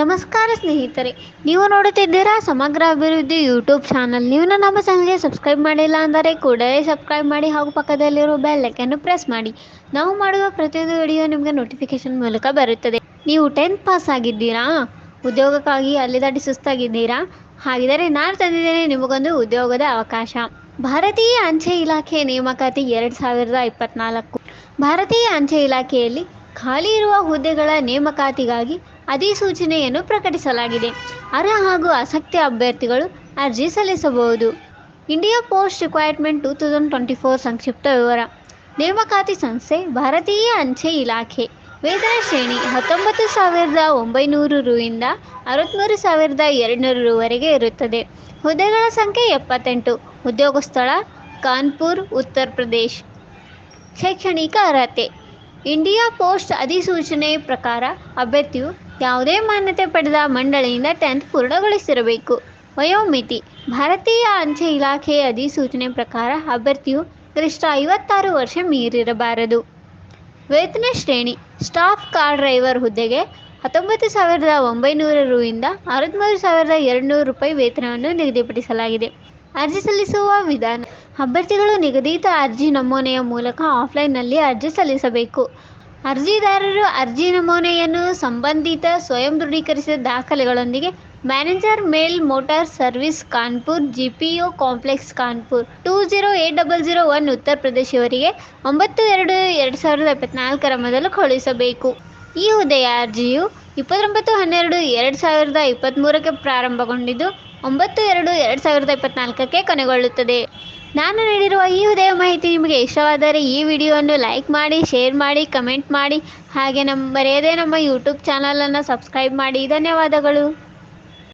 ನಮಸ್ಕಾರ ಸ್ನೇಹಿತರೆ, ನೀವು ನೋಡುತ್ತಿದ್ದೀರಾ ಸಮಗ್ರ ಅಭಿವೃದ್ಧಿ ಯೂಟ್ಯೂಬ್ ಚಾನಲ್. ನೀವು ನಮ್ಮ ಚಾನಲ್ಗೆ ಸಬ್ಸ್ಕ್ರೈಬ್ ಮಾಡಿಲ್ಲ ಅಂದರೆ ಕೂಡಲೇ ಸಬ್ಸ್ಕ್ರೈಬ್ ಮಾಡಿ ಹಾಗೂ ಪಕ್ಕದಲ್ಲಿರುವ ಬೆಲ್ ಐಕನ್ನು ಪ್ರೆಸ್ ಮಾಡಿ. ನಾವು ಮಾಡುವ ಪ್ರತಿಯೊಂದು ವಿಡಿಯೋ ನಿಮಗೆ ನೋಟಿಫಿಕೇಶನ್ ಮೂಲಕ ಬರುತ್ತದೆ. ನೀವು ಟೆಂತ್ ಪಾಸ್ ಆಗಿದ್ದೀರಾ? ಉದ್ಯೋಗಕ್ಕಾಗಿ ಅಲ್ಲಿದಾಟಿ ಸುಸ್ತಾಗಿದ್ದೀರಾ? ಹಾಗಿದ್ದರೆ ನಾನು ತಂದಿದ್ದೇನೆ ನಿಮಗೊಂದು ಉದ್ಯೋಗದ ಅವಕಾಶ. ಭಾರತೀಯ ಅಂಚೆ ಇಲಾಖೆ ನೇಮಕಾತಿ ಎರಡು ಸಾವಿರದ ಇಪ್ಪತ್ನಾಲ್ಕು. ಭಾರತೀಯ ಅಂಚೆ ಇಲಾಖೆಯಲ್ಲಿ ಖಾಲಿ ಇರುವ ಹುದ್ದೆಗಳ ನೇಮಕಾತಿಗಾಗಿ ಅಧಿಸೂಚನೆಯನ್ನು ಪ್ರಕಟಿಸಲಾಗಿದೆ. ಅರ್ಹ ಹಾಗೂ ಆಸಕ್ತಿ ಅಭ್ಯರ್ಥಿಗಳು ಅರ್ಜಿ ಸಲ್ಲಿಸಬಹುದು. India post recruitment two thousand twenty four ಸಂಕ್ಷಿಪ್ತ ವಿವರ. ನೇಮಕಾತಿ ಸಂಸ್ಥೆ, ಭಾರತೀಯ ಅಂಚೆ ಇಲಾಖೆ. ವೇತನ ಶ್ರೇಣಿ ಹತ್ತೊಂಬತ್ತು ಸಾವಿರದ ಒಂಬೈನೂರು ರುಯಿಂದ ಅರವತ್ತ್ಮೂರು ಸಾವಿರದ ಎರಡುನೂರು ರುವರೆಗೆ ಇರುತ್ತದೆ. ಹುದ್ದೆಗಳ ಸಂಖ್ಯೆ ಎಪ್ಪತ್ತೆಂಟು. ಉದ್ಯೋಗ ಸ್ಥಳ, ಕಾನ್ಪುರ್, ಉತ್ತರ ಪ್ರದೇಶ್. ಶೈಕ್ಷಣಿಕ ಅರ್ಹತೆ. ಇಂಡಿಯಾ ಪೋಸ್ಟ್ ಅಧಿಸೂಚನೆ ಪ್ರಕಾರ ಅಭ್ಯರ್ಥಿಯು ಯಾವುದೇ ಮಾನ್ಯತೆ ಪಡೆದ ಮಂಡಳಿಯಿಂದ ಟೆಂತ್ ಪೂರ್ಣಗೊಳಿಸಿರಬೇಕು. ವಯೋಮಿತಿ. ಭಾರತೀಯ ಅಂಚೆ ಇಲಾಖೆಯ ಅಧಿಸೂಚನೆ ಪ್ರಕಾರ ಅಭ್ಯರ್ಥಿಯು ಗರಿಷ್ಠ ಐವತ್ತಾರು ವರ್ಷ ಮೀರಿರಬಾರದು. ವೇತನ ಶ್ರೇಣಿ. ಸ್ಟಾಫ್ ಕಾರ್ ಡ್ರೈವರ್ ಹುದ್ದೆಗೆ ಹತ್ತೊಂಬತ್ತು ಸಾವಿರದ ಒಂಬೈನೂರ ರುಯಿಂದ ಅರವತ್ತ್ಮೂರು ಸಾವಿರದ ಎರಡುನೂರು ರೂಪಾಯಿ ವೇತನವನ್ನು ನಿಗದಿಪಡಿಸಲಾಗಿದೆ. ಅರ್ಜಿ ಸಲ್ಲಿಸುವ ವಿಧಾನ. ಅಭ್ಯರ್ಥಿಗಳು ನಿಗದಿತ ಅರ್ಜಿ ನಮೂನೆಯ ಮೂಲಕ ಆಫ್ಲೈನ್ನಲ್ಲಿ ಅರ್ಜಿ ಸಲ್ಲಿಸಬೇಕು. ಅರ್ಜಿದಾರರು ಅರ್ಜಿ ನಮೂನೆಯನ್ನು ಸಂಬಂಧಿತ ಸ್ವಯಂ ದೃಢೀಕರಿಸಿದ ದಾಖಲೆಗಳೊಂದಿಗೆ manager mail motor service Kanpur, GPO complex Kanpur, two zero eight double zero one ಉತ್ತರ ಪ್ರದೇಶವರಿಗೆ ಒಂಬತ್ತು ಎರಡು ಎರಡು ಸಾವಿರದ ಇಪ್ಪತ್ನಾಲ್ಕರ ಮೊದಲು ಕಳುಹಿಸಬೇಕು. ಈ ಹುದ್ದೆಯ ಅರ್ಜಿಯು ಇಪ್ಪತ್ತೊಂಬತ್ತು ಹನ್ನೆರಡು ಎರಡು ಸಾವಿರದ ಇಪ್ಪತ್ತ್ಮೂರಕ್ಕೆ ಪ್ರಾರಂಭಗೊಂಡಿದ್ದು, ಒಂಬತ್ತು ಎರಡು ಎರಡು ಸಾವಿರದ ಇಪ್ಪತ್ನಾಲ್ಕಕ್ಕೆ ಕೊನೆಗೊಳ್ಳುತ್ತದೆ. ನಾನು ನೀಡಿರುವ ಈ ಉದಯ ಮಾಹಿತಿ ನಿಮಗೆ ಇಷ್ಟವಾದರೆ ಈ ವಿಡಿಯೋವನ್ನು ಲೈಕ್ ಮಾಡಿ, ಶೇರ್ ಮಾಡಿ, ಕಮೆಂಟ್ ಮಾಡಿ. ಹಾಗೆ ನಮ್ಮ ಬರೆಯದೇ ನಮ್ಮ ಯೂಟ್ಯೂಬ್ ಚಾನಲನ್ನು ಸಬ್ಸ್ಕ್ರೈಬ್ ಮಾಡಿ. ಧನ್ಯವಾದಗಳು.